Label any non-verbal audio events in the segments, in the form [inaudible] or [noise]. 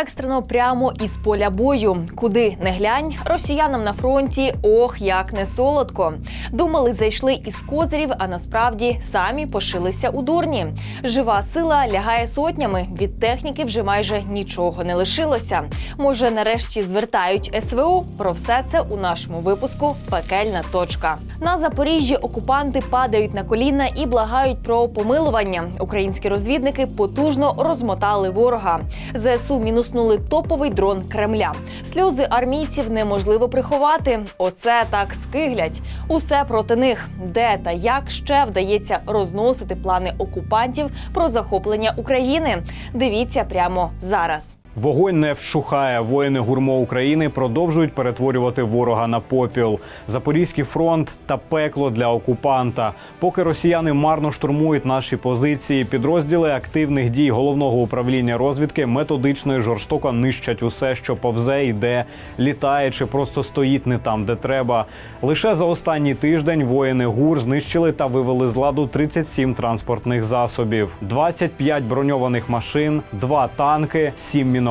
Екстрено прямо із поля бою. Куди не глянь, росіянам на фронті ох, як не солодко. Думали, зайшли із козирів, а насправді самі пошилися у дурні. Жива сила лягає сотнями. Від техніки вже майже нічого не лишилося. Може, нарешті звертають СВО? Про все це у нашому випуску Пекельна точка. На Запоріжжі окупанти падають на коліна і благають про помилування. Українські розвідники потужно розмотали ворога. ЗСУ мінуснули топовий дрон Кремля. Сльози армійців неможливо приховати. Оце так скиглять. Усе проти них. Де та як ще вдається розносити плани окупантів про захоплення України? Дивіться прямо зараз. Вогонь не вщухає. Воїни гурмо України продовжують перетворювати ворога на попіл. Запорізький фронт та пекло для окупанта. Поки росіяни марно штурмують наші позиції, підрозділи активних дій головного управління розвідки методично і жорстоко нищать усе, що повзе, йде, літає чи просто стоїть не там, де треба. Лише за останній тиждень воїни ГУР знищили та вивели з ладу 37 транспортних засобів, 25 броньованих машин, 2 танки, 7 мінометів,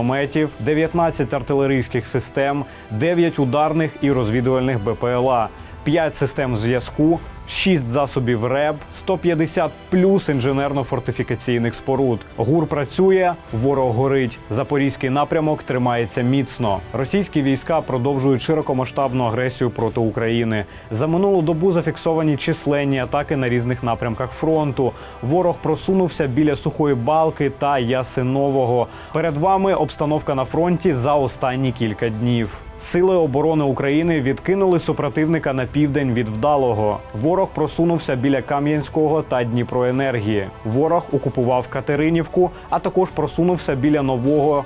19 артилерійських систем, 9 ударних і розвідувальних БПЛА, 5 систем зв'язку, 6 засобів РЕБ, 150 плюс інженерно-фортифікаційних споруд. ГУР працює, ворог горить. Запорізький напрямок тримається міцно. Російські війська продовжують широкомасштабну агресію проти України. За минулу добу зафіксовані численні атаки на різних напрямках фронту. Ворог просунувся біля сухої балки та Ясинового. Перед вами обстановка на фронті за останні кілька днів. Сили оборони України відкинули супротивника на південь від вдалого. Ворог просунувся біля Кам'янського та Дніпроенергії. Ворог окупував Катеринівку, а також просунувся біля нового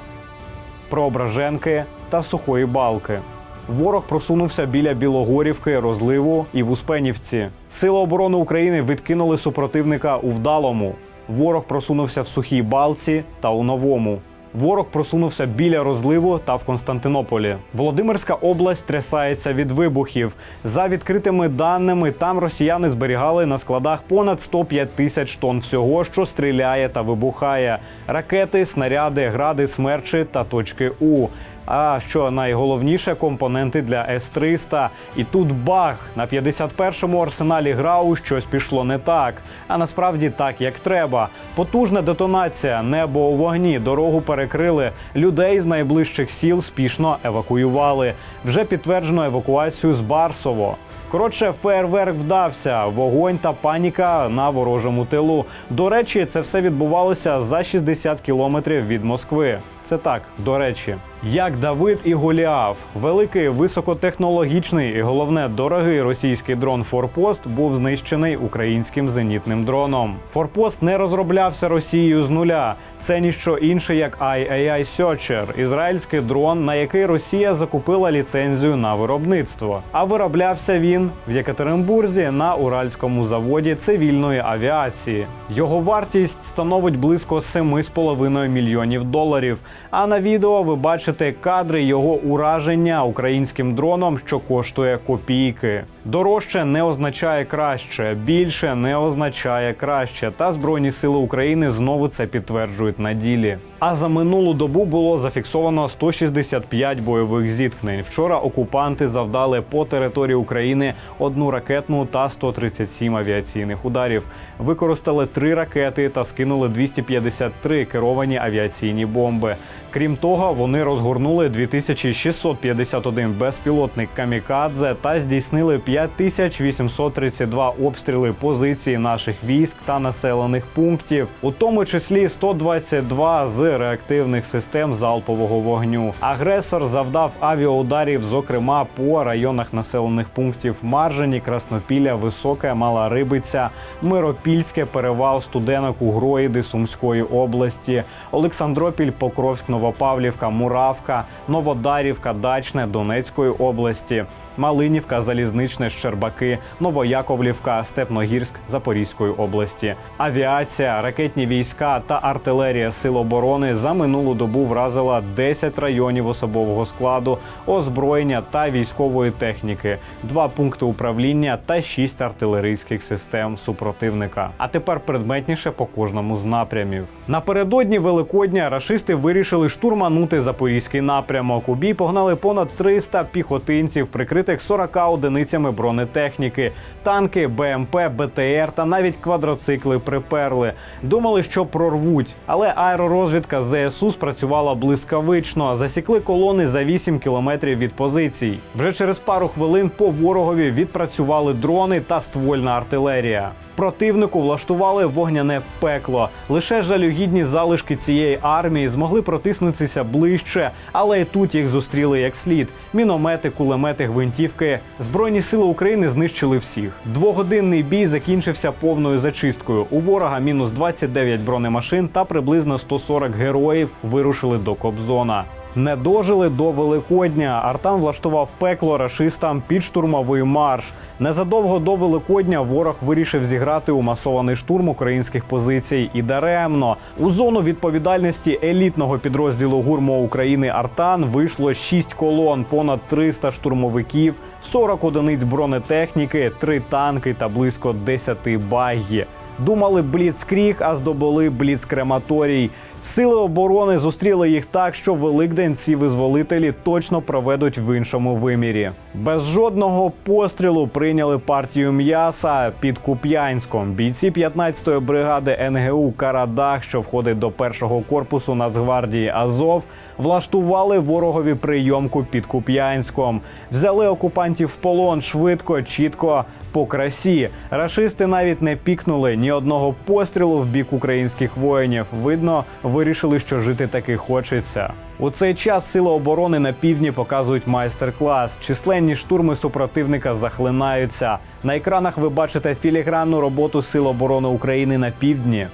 Преображенки та Сухої Балки. Ворог просунувся біля Білогорівки, розливу і в Успенівці. Сили оборони України відкинули супротивника у вдалому. Ворог просунувся в сухій балці та у новому. Ворог просунувся біля розливу та в Константинополі. Володимирська область трясається від вибухів. За відкритими даними, там росіяни зберігали на складах понад 105 тисяч тонн всього, що стріляє та вибухає: ракети, снаряди, гради, смерчі та точки У. А що найголовніше компоненти для С-300. І тут баг на 51-му арсеналі Грау щось пішло не так. А насправді так, як треба. Потужна детонація, небо у вогні, дорогу перекрили. Людей з найближчих сіл спішно евакуювали. Вже підтверджено евакуацію з Барсово. Коротше, фейерверк вдався, вогонь та паніка на ворожому тилу. До речі, це все відбувалося за 60 кілометрів від Москви. Це так, до речі, як Давид і Голіаф, великий високотехнологічний і головне дорогий російський дрон Форпост був знищений українським зенітним дроном. Форпост не розроблявся Росією з нуля. Це ніщо інше, як IAI Searcher – ізраїльський дрон, на який Росія закупила ліцензію на виробництво. А вироблявся він в Єкатеринбурзі на Уральському заводі цивільної авіації. Його вартість становить близько 7,5 мільйонів доларів. А на відео ви бачите кадри його ураження українським дроном, що коштує копійки. Дорожче не означає краще, більше не означає краще. Та збройні сили України знову це підтверджують на ділі. А за минулу добу було зафіксовано 165 бойових зіткнень. Вчора окупанти завдали по території України одну ракетну та 137 авіаційних ударів. Використали три ракети та скинули 253 керовані авіаційні бомби. Крім того, вони розгорнули 2651 безпілотник камікадзе та здійснили 5832 обстріли позицій наших військ та населених пунктів, у тому числі 122 з реактивних систем залпового вогню. Агресор завдав авіаударів, зокрема по районах населених пунктів Маржені, Краснопілля, Високе, Мала Рибиця, Миропільське, Перевал, Студенок, Угроїди Сумської області, Олександропіль, Покровськ, Новопавлівка, Муравка, Новодарівка, Дачне Донецької області, Малинівка, Залізничне, Щербаки, Новояковлівка, Степногірськ Запорізької області. Авіація, ракетні війська та артилерія Сил оборони за минулу добу вразила 10 районів особового складу, озброєння та військової техніки, два пункти управління та шість артилерійських систем супротивника. А тепер предметніше по кожному з напрямів. Напередодні Великодня рашисти вирішили штурманути запорізький напрямок. У бій погнали понад 300 піхотинців, прикритих 40 одиницями бронетехніки. Танки, БМП, БТР та навіть квадроцикли приперли. Думали, що прорвуть, але аеророзвідка ЗСУ спрацювала блискавично. Засікли колони за 8 кілометрів від позицій. Вже через пару хвилин по ворогові відпрацювали дрони та ствольна артилерія. Противнику влаштували вогняне пекло. Лише жалюгідні залишки цієї армії змогли протиснутися ближче, але і тут їх зустріли як слід. Міномети, кулемети, гвинтівки. Збройні сили України знищили всіх. Двогодинний бій закінчився повною зачисткою. У ворога мінус 29 бронемашин та приблизно 140 героїв вирушили до Кобзона. Не дожили до Великодня. Артан влаштував пекло рашистам під штурмовий марш. Незадовго до Великодня ворог вирішив зіграти у масований штурм українських позицій і даремно. У зону відповідальності елітного підрозділу гурмо України Артан вийшло 6 колон, понад 300 штурмовиків, 40 одиниць бронетехніки, 3 танки та близько 10 багі. Думали бліцкріг, а здобули бліцкрематорій. Сили оборони зустріли їх так, що Великдень ці визволителі точно проведуть в іншому вимірі. Без жодного пострілу прийняли партію м'яса під Куп'янськом. Бійці 15-ї бригади НГУ Карадах, що входить до першого корпусу Нацгвардії Азов, влаштували ворогові прийомку під Куп'янськом. Взяли окупантів в полон швидко, чітко, по красі. Рашисти навіть не пікнули ні одного пострілу в бік українських воїнів. Видно, вирішили, що жити таки хочеться. У цей час сили оборони на півдні показують майстер-клас. Численні штурми супротивника захлинаються. На екранах ви бачите філігранну роботу Сил оборони України на півдні.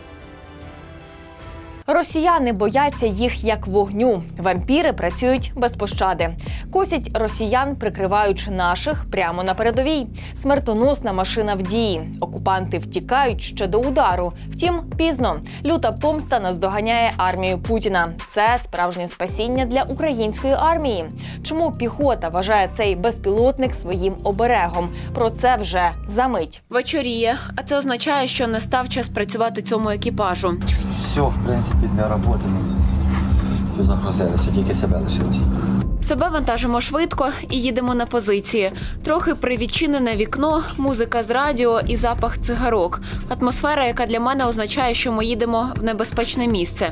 Росіяни бояться їх як вогню. Вампіри працюють без пощади. Косять росіян, прикриваючи наших прямо на передовій. Смертоносна машина в дії. Окупанти втікають ще до удару. Втім, пізно люта помста наздоганяє армію Путіна. Це справжнє спасіння для української армії. Чому піхота вважає цей безпілотник своїм оберегом? Про це вже за мить. Вечоріє, а це означає, що настав час працювати цьому екіпажу. Все, в принципі, для роботи. ну, Все загрузилося, тільки себе лишилось. Себе вантажимо швидко і їдемо на позиції. Трохи привідчинене вікно, музика з радіо і запах цигарок. Атмосфера, яка для мене означає, що ми їдемо в небезпечне місце.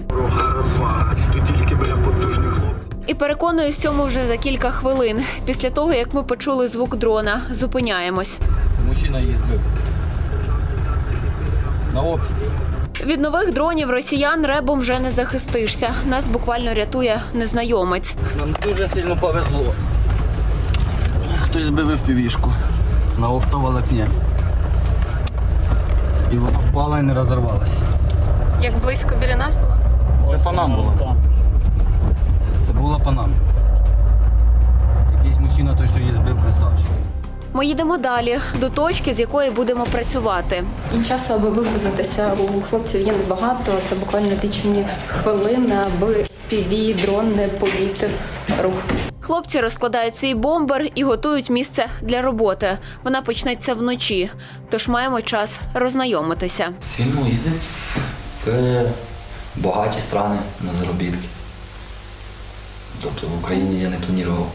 Тут тільки біля потужних. І переконуюсь цьому вже за кілька хвилин. Після того, як ми почули звук дрона, зупиняємось. Мужчина її збив. На оптиці. Від нових дронів росіян ребом вже не захистишся. Нас буквально рятує незнайомець. Нам дуже сильно повезло. Хтось збив півішку на оптоволокні. І вона впала і не розірвалася. Як близько біля нас було? Це по нам було. Це була по нам. Якийсь мужчина той, що її збив, красавчик. Ми їдемо далі до точки, з якої будемо працювати. І часу, аби вигрузитися у хлопців є небагато. Це буквально лічені хвилини, аби піві дрон не помітив рух. Хлопці розкладають свій бомбер і готують місце для роботи. Вона почнеться вночі, тож маємо час роззнайомитися. Фільму їздив в багаті страни на заробітки. Тобто в Україні я не планував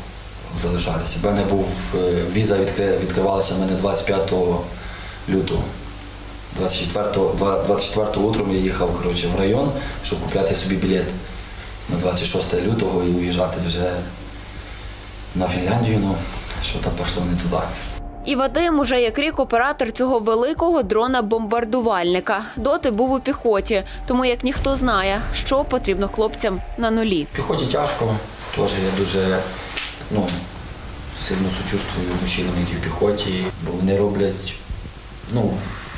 залишатися. У мене був е, віза відкривалася мене 25 лютого. 24, 24 утром я їхав коротше, в район, щоб купляти собі білет на 26 лютого і уїжджати вже на Фінляндію. Ну, що там пішло не туди. І Вадим уже як рік оператор цього великого дрона-бомбардувальника. Доти був у піхоті, тому як ніхто знає, що потрібно хлопцям на нулі. В піхоті тяжко, теж я дуже ну, сильно сучувствую мужчинам, які в піхоті, бо вони роблять ну,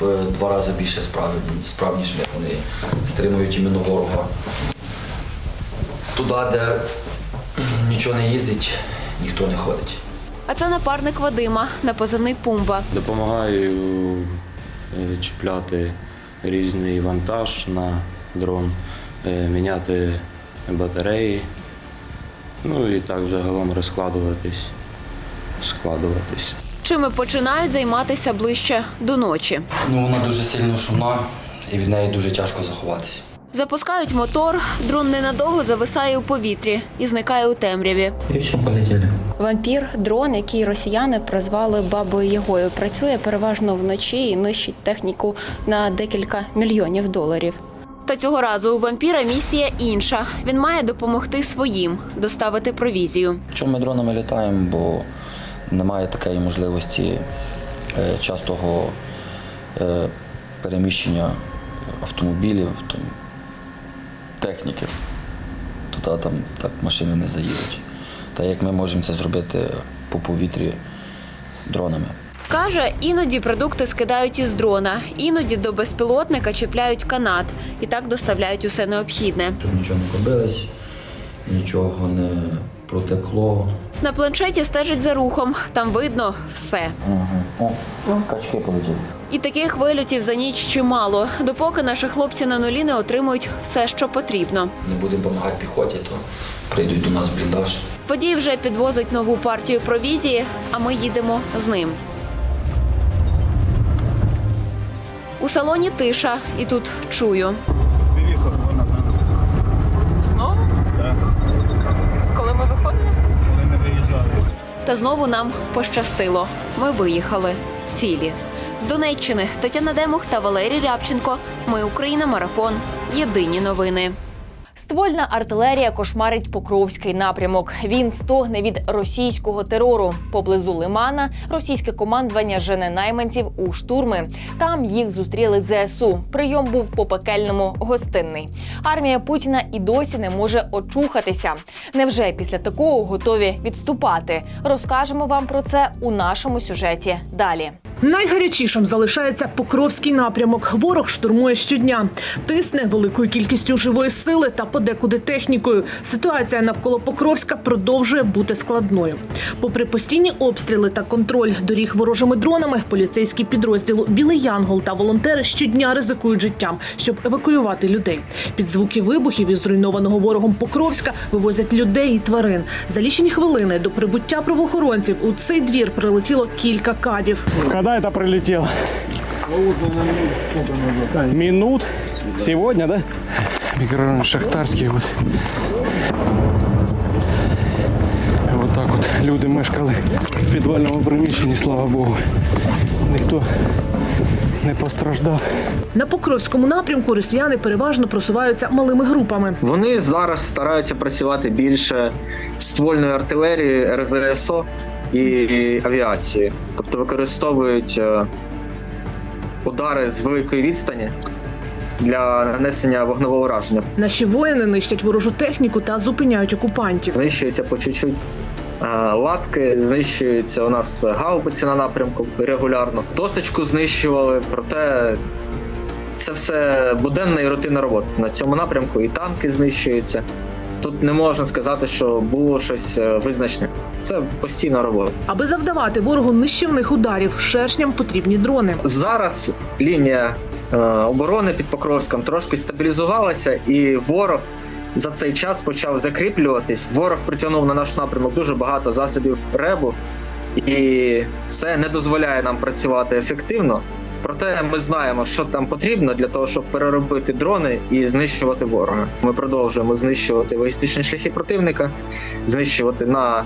в два рази більше справи, справніше, як вони стримують іменно ворога. Туди, де нічого не їздить, ніхто не ходить. А це напарник Вадима на позивний Пумба. Допомагаю е, чіпляти різний вантаж на дрон, е, міняти батареї, ну і так загалом розкладуватись, складуватись. Чими починають займатися ближче до ночі. Ну, вона дуже сильно шумна і від неї дуже тяжко заховатися. Запускають мотор, дрон ненадовго зависає у повітрі і зникає у темряві. І все, полетіли. Вампір дрон, який росіяни прозвали бабою Ягою, працює переважно вночі і нищить техніку на декілька мільйонів доларів. Та цього разу у вампіра місія інша. Він має допомогти своїм доставити провізію. Чому ми дронами літаємо, бо немає такої можливості е, частого е, переміщення автомобілів, техніки. Туди там так машини не заїдуть. Та як ми можемо це зробити по повітрі дронами. Каже, іноді продукти скидають із дрона, іноді до безпілотника чіпляють канат і так доставляють усе необхідне. Щоб нічого не побилось, нічого не протекло. На планшеті стежить за рухом. Там видно все. О, качки полетіли. І таких вильотів за ніч чимало, допоки наші хлопці на нулі не отримують все, що потрібно. Не будемо допомагати піхоті, то прийдуть до нас в бліндаж. Водій вже підвозить нову партію провізії, а ми їдемо з ним. У салоні тиша, і тут чую. Знову? Так. Коли ми виходили? Коли не виїжджали. Та знову нам пощастило. Ми виїхали цілі. З Донеччини Тетяна Демух та Валерій Рябченко. Ми Україна. Марафон. Єдині новини. Ствольна артилерія кошмарить Покровський напрямок. Він стогне від російського терору. Поблизу Лимана російське командування жене найманців у штурми. Там їх зустріли ЗСУ. Прийом був по пекельному гостинний. Армія Путіна і досі не може очухатися. Невже після такого готові відступати? Розкажемо вам про це у нашому сюжеті далі. Найгарячішим залишається Покровський напрямок. Ворог штурмує щодня, тисне великою кількістю живої сили та подекуди технікою. Ситуація навколо Покровська продовжує бути складною. Попри постійні обстріли та контроль доріг ворожими дронами, поліцейські підрозділу Білий Янгол та волонтери щодня ризикують життям, щоб евакуювати людей. Під звуки вибухів із зруйнованого ворогом Покровська вивозять людей і тварин. За лічені хвилини до прибуття правоохоронців у цей двір прилетіло кілька кабів. Когда это прилетело? Минут. Сегодня, да? Микрорайон Шахтарський. Вот. Вот так от люди мешкали в підвальному приміщенні, слава Богу. Ніхто не постраждав. На Покровському напрямку росіяни переважно просуваються малими групами. Вони зараз стараються працювати більше ствольної артилерії, РЗСО і авіації, тобто використовують е, удари з великої відстані для нанесення вогневого ураження. Наші воїни нищать ворожу техніку та зупиняють окупантів. Знищуються по чуть-чуть е, латки, знищуються у нас гаубиці на напрямку регулярно. Досочку знищували, проте це все буденна і рутинна робота на цьому напрямку, і танки знищуються. Тут не можна сказати, що було щось е, визначне. Це постійна робота. Аби завдавати ворогу нищівних ударів, шершням потрібні дрони. Зараз лінія е, оборони під Покровськом трошки стабілізувалася, і ворог за цей час почав закріплюватись. Ворог притягнув на наш напрямок дуже багато засобів ребу, і це не дозволяє нам працювати ефективно. Проте ми знаємо, що там потрібно для того, щоб переробити дрони і знищувати ворога. Ми продовжуємо знищувати логістичні шляхи противника, знищувати на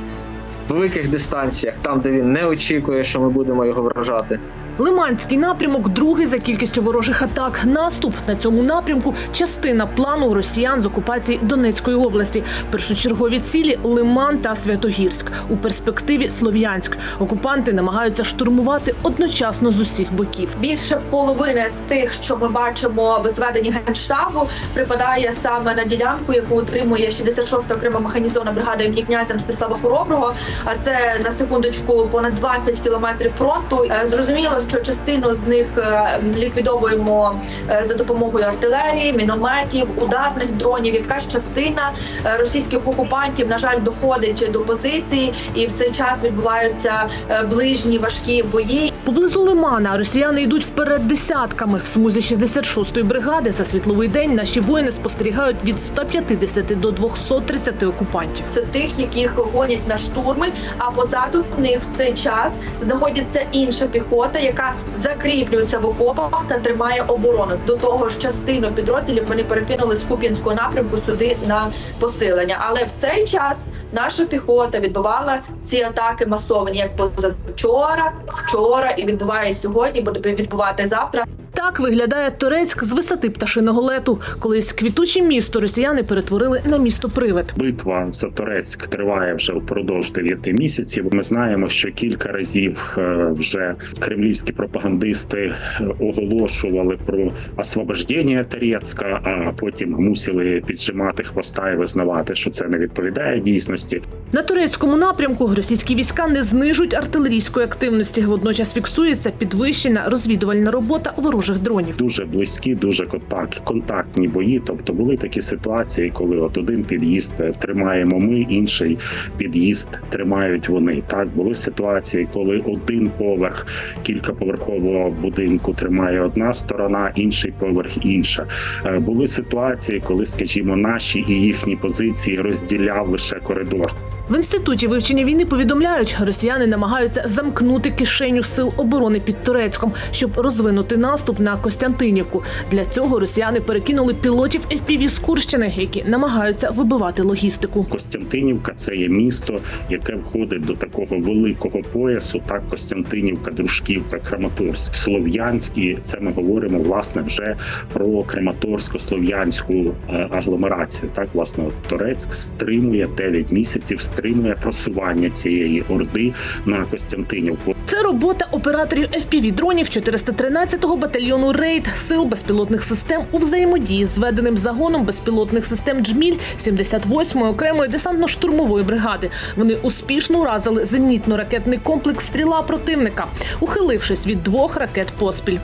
великих дистанціях, там де він не очікує, що ми будемо його вражати. Лиманський напрямок другий за кількістю ворожих атак. Наступ на цьому напрямку частина плану росіян з окупації Донецької області. Першочергові цілі Лиман та Святогірськ. У перспективі Слов'янськ. Окупанти намагаються штурмувати одночасно з усіх боків. Більше половини з тих, що ми бачимо в зведенні генштабу, припадає саме на ділянку, яку утримує 66-та окрема механізована бригада імені князя Мстислава Хороброго. А це на секундочку понад 20 кілометрів фронту. Е, Зрозуміло, що частину з них е, ліквідовуємо е, за допомогою артилерії, мінометів, ударних дронів. Якась частина е, російських окупантів на жаль доходить до позиції, і в цей час відбуваються ближні важкі бої. Поблизу Лимана росіяни йдуть вперед десятками. В смузі 66-ї бригади за світловий день наші воїни спостерігають від 150 до 230 окупантів. Це тих, яких гонять на штурми. А позаду них в цей час знаходиться інша піхота, яка закріплюється в окопах та тримає оборону. До того ж, частину підрозділів вони перекинули з Куп'янського напрямку сюди на посилення. Але в цей час наша піхота відбувала ці атаки масовані, як позавчора, вчора і відбуває сьогодні. Буде відбувати завтра. Так виглядає Торецьк з висоти пташиного лету. Колись квітуче місто росіяни перетворили на місто привид. Битва за Торецьк триває вже впродовж 9 місяців. Ми знаємо, що кілька разів е, вже кремлівські пропагандисти е, оголошували про освобождення Торецька, а потім мусили піджимати хвоста і визнавати, що це не відповідає дійсності. На турецькому напрямку російські війська не знижують артилерійської активності. Водночас фіксується підвищена розвідувальна робота ворожих дронів. Дуже близькі, дуже контакт, контактні бої. Тобто були такі ситуації, коли от один під'їзд е, тримаємо ми, інший під'їзд тримають вони. Так були ситуації, коли один поверх кількаповерхового будинку тримає одна сторона, інший поверх інша. Е, Були ситуації, коли, скажімо, наші і їхні позиції розділяв лише коридор. В інституті вивчення війни повідомляють, росіяни намагаються замкнути кишеню сил оборони під Турецьком, щоб розвинути наступ на Костянтинівку. Для цього росіяни перекинули пілотів FPV з Курщини, які намагаються вибивати логістику. Костянтинівка це є місто, яке входить до такого великого поясу. Так, Костянтинівка, Дружківка, Краматорськ, Слов'янськ. І це ми говоримо власне вже про Краматорсько-Слов'янську е, агломерацію. Так, власне, от Торецьк стримує 9 місяців, стримує просування цієї орди на Костянтинівку. Це робота операторів FPV дронів 413-го батальйону Рейд сил безпілотних систем у взаємодії з зведеним загоном безпілотних систем Джміль 78-ї окремої десантно-штурмової бригади. Вони успішно уразили зенітно-ракетний комплекс стріла противника, ухилившись від двох ракет поспіль.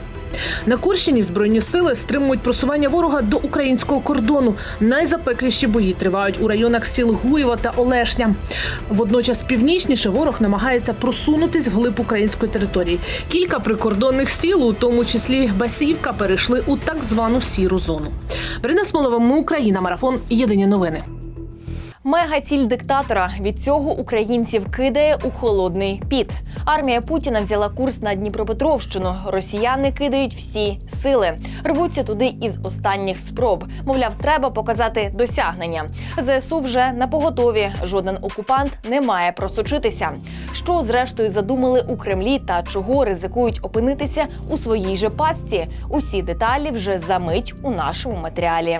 На Курщині збройні сили стримують просування ворога до українського кордону. Найзапекліші бої тривають у районах сіл Гуєва та Олешня. Водночас північніше ворог намагається просунутись вглиб української території. Кілька прикордонних сіл, у тому числі Басівка, перейшли у так звану сіру зону. Марина Смолова, ми Україна, марафон. Єдині новини. Мегаціль диктатора від цього українців кидає у холодний піт. Армія Путіна взяла курс на Дніпропетровщину. Росіяни кидають всі сили, рвуться туди із останніх спроб. Мовляв, треба показати досягнення. ЗСУ вже на поготові. Жоден окупант не має просочитися. Що зрештою задумали у Кремлі та чого ризикують опинитися у своїй же пастці? Усі деталі вже за мить у нашому матеріалі.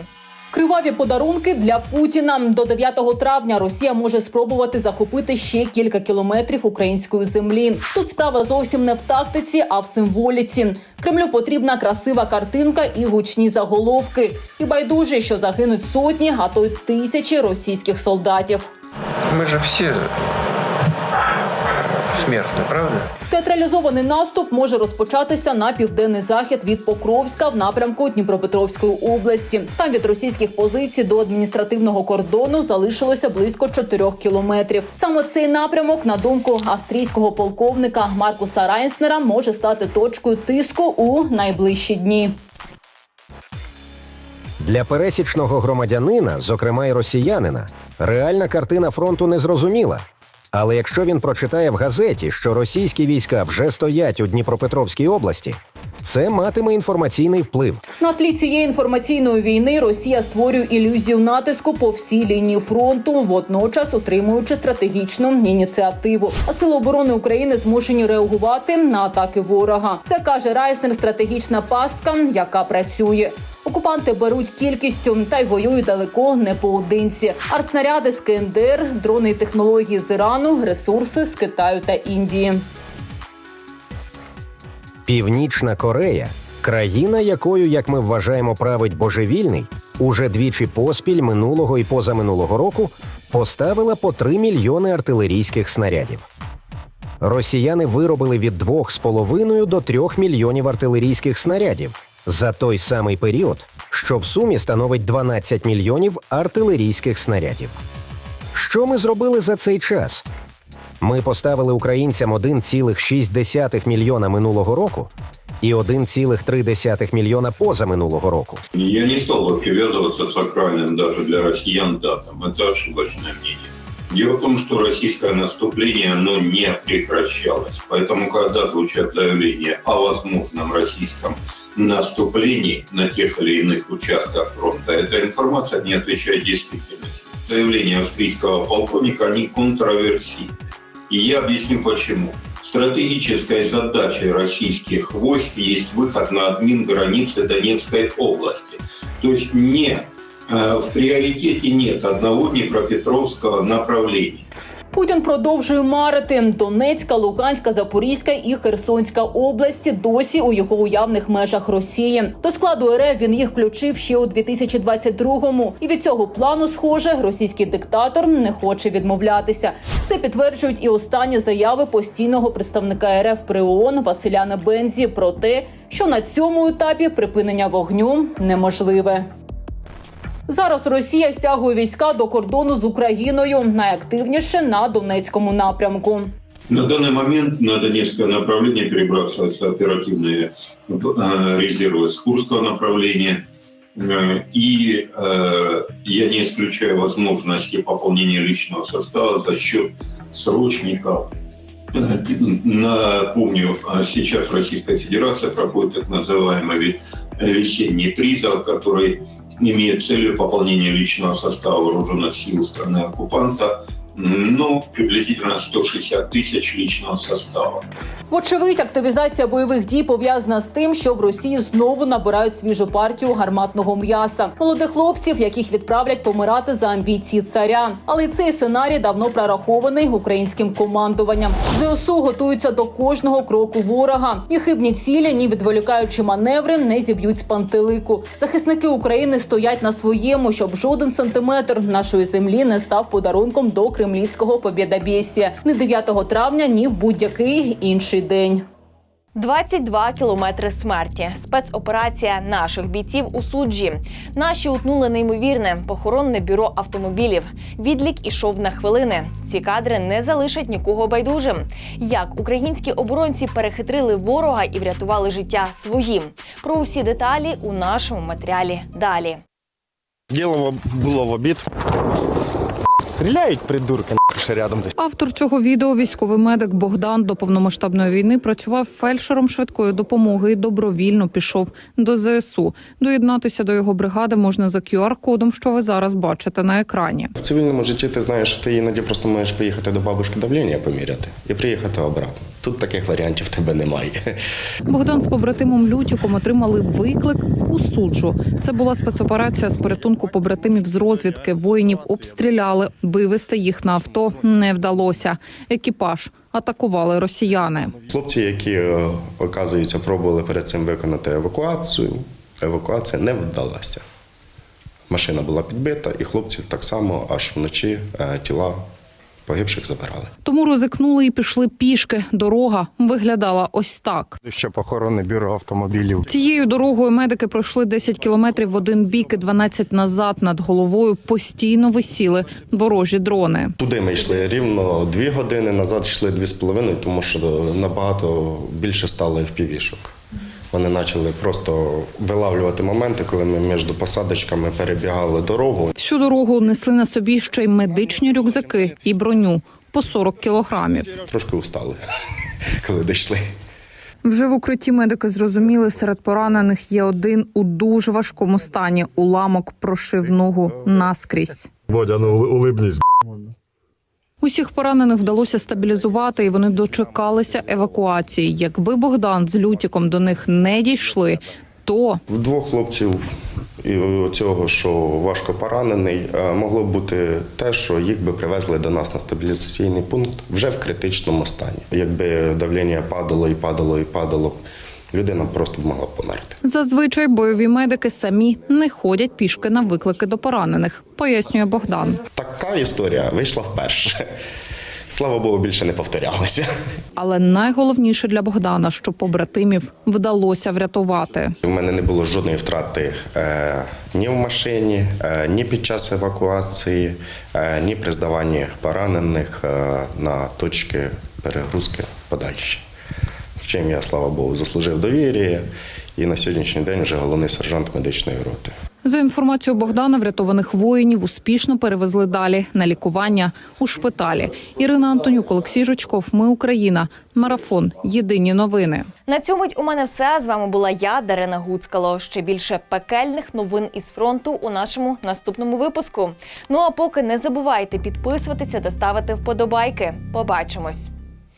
Криваві подарунки для Путіна до 9 травня. Росія може спробувати захопити ще кілька кілометрів української землі. Тут справа зовсім не в тактиці, а в символіці. Кремлю потрібна красива картинка і гучні заголовки. І байдуже, що загинуть сотні, а то й тисячі російських солдатів. Мы же все смертны, правда? Театралізований наступ може розпочатися на південний захід від Покровська в напрямку Дніпропетровської області. Там від російських позицій до адміністративного кордону залишилося близько 4 кілометрів. Саме цей напрямок, на думку австрійського полковника Маркуса Райнснера, може стати точкою тиску у найближчі дні. Для пересічного громадянина, зокрема й росіянина, реальна картина фронту незрозуміла. Але якщо він прочитає в газеті, що російські війська вже стоять у Дніпропетровській області, це матиме інформаційний вплив. На тлі цієї інформаційної війни Росія створює ілюзію натиску по всій лінії фронту, водночас утримуючи стратегічну ініціативу. А сили оборони України змушені реагувати на атаки ворога. Це каже Райснер, стратегічна пастка, яка працює. Окупанти беруть кількістю та й воюють далеко не поодинці. Артснаряди з КНДР, дрони і технології з Ірану, ресурси з Китаю та Індії. Північна Корея, країна, якою, як ми вважаємо, править божевільний, уже двічі поспіль минулого і позаминулого року поставила по 3 мільйони артилерійських снарядів. Росіяни виробили від 2,5 до 3 мільйонів артилерійських снарядів за той самий період, що в сумі становить 12 мільйонів артилерійських снарядів. Що ми зробили за цей час? Ми поставили українцям 1,6 мільйона минулого року і 1,3 мільйона позаминулого року. Я не стал бы привязываться к сакральным даже для россиян датам. Это ошибочное мнение. Дело в том, что российское наступление, оно не прекращалось. Поэтому, когда звучат заявления о возможном российском наступлении на тех или иных участках фронта, эта информация не отвечает действительности. Заявления австрийского полковника, они контроверсийны. И я объясню почему. Стратегической задачей российских войск есть выход на админ границы Донецкой области. То есть не э, в приоритете нет одного Днепропетровского направления. Путін продовжує марити. Донецька, Луганська, Запорізька і Херсонська області досі у його уявних межах Росії. До складу РФ він їх включив ще у 2022-му. І від цього плану, схоже, російський диктатор не хоче відмовлятися. Це підтверджують і останні заяви постійного представника РФ при ООН Василяна Бензі про те, що на цьому етапі припинення вогню неможливе. Зараз Росія стягує війська до кордону з Україною найактивніше на Донецькому напрямку. На данный момент на Донецкое направление перебрасываются оперативные э, резервы с Курского направления. Э, И э, я не исключаю возможности пополнения личного состава за счет срочников. Э, Напомню, э, сейчас Российская Федерация проходит так называемый ви- весенний призыв, который имеет целью пополнения личного состава вооруженных сил страны-оккупанта, ну, приблизительно 160 тысяч личного состава. Вочевидь, активізація бойових дій пов'язана з тим, що в Росії знову набирають свіжу партію гарматного м'яса. Молодих хлопців, яких відправлять помирати за амбіції царя. Але цей сценарій давно прорахований українським командуванням. ЗСУ готуються до кожного кроку ворога. Ні хибні цілі, ні відволікаючі маневри не зіб'ють з пантелику. Захисники України стоять на своєму, щоб жоден сантиметр нашої землі не став подарунком до кремлівського побєдобєсія. Ні 9 травня, ні в будь-який інший день. 22 кілометри смерті. Спецоперація наших бійців у суджі. Наші утнули неймовірне похоронне бюро автомобілів. Відлік ішов на хвилини. Ці кадри не залишать нікого байдужим. Як українські оборонці перехитрили ворога і врятували життя своїм. Про усі деталі у нашому матеріалі далі. Діло було в обід. Стріляють придурки, ще рядом. Автор цього відео, військовий медик Богдан, до повномасштабної війни працював фельдшером швидкої допомоги і добровільно пішов до ЗСУ. Доєднатися до його бригади можна за QR-кодом, що ви зараз бачите на екрані. В цивільному житті ти знаєш, що ти іноді просто маєш поїхати до бабушки давлення поміряти і приїхати обратно. Тут таких варіантів тебе немає. Богдан з побратимом Лютіком отримали виклик у суджу. Це була спецоперація з порятунку побратимів з розвідки. Воїнів обстріляли, вивести їх на авто не вдалося. Екіпаж атакували росіяни. Хлопці, які е, оказується, пробували перед цим виконати евакуацію. Евакуація не вдалася. Машина була підбита, і хлопців так само аж вночі е, тіла погибших забирали. Тому ризикнули і пішли пішки. Дорога виглядала ось так. Ще похоронне бюро автомобілів. Цією дорогою медики пройшли 10 кілометрів в один бік і 12 назад. Над головою постійно висіли ворожі дрони. Туди ми йшли рівно дві години, назад йшли дві з половиною, тому що набагато більше стало впівішок. Вони почали просто вилавлювати моменти, коли ми між посадочками перебігали дорогу. Всю дорогу несли на собі ще й медичні рюкзаки і броню по 40 кілограмів. Трошки устали, [laughs] коли дійшли. Вже в укритті медики зрозуміли, серед поранених є один у дуже важкому стані. Уламок прошив ногу наскрізь. Водя, ну улибнісь. Усіх поранених вдалося стабілізувати, і вони дочекалися евакуації. Якби Богдан з Лютіком до них не дійшли, то двох хлопців і цього, що важко поранений, е, могло бути те, що їх би привезли до нас на стабілізаційний пункт вже в критичному стані. Якби давлення падало і падало і падало, людина просто б могла померти. зазвичай бойові медики самі не ходять пішки на виклики до поранених, пояснює Богдан. Така історія вийшла вперше. слава Богу, більше не повторялося. Але найголовніше для Богдана, що побратимів вдалося врятувати. У мене не було жодної втрати е, ні в машині, е, ні під час евакуації, е, ні при здаванні поранених е, на точки перегрузки подальші. Чим я, слава Богу, заслужив довір'я і на сьогоднішній день вже головний сержант медичної роти. За інформацією Богдана, врятованих воїнів успішно перевезли далі на лікування у шпиталі. Ірина Антонюк, Олексій Жучков. Ми Україна. Марафон. Єдині новини. На цьому мить у мене все. З вами була я, Дарина Гуцкало. Ще більше пекельних новин із фронту у нашому наступному випуску. Ну а поки не забувайте підписуватися та ставити вподобайки. Побачимось.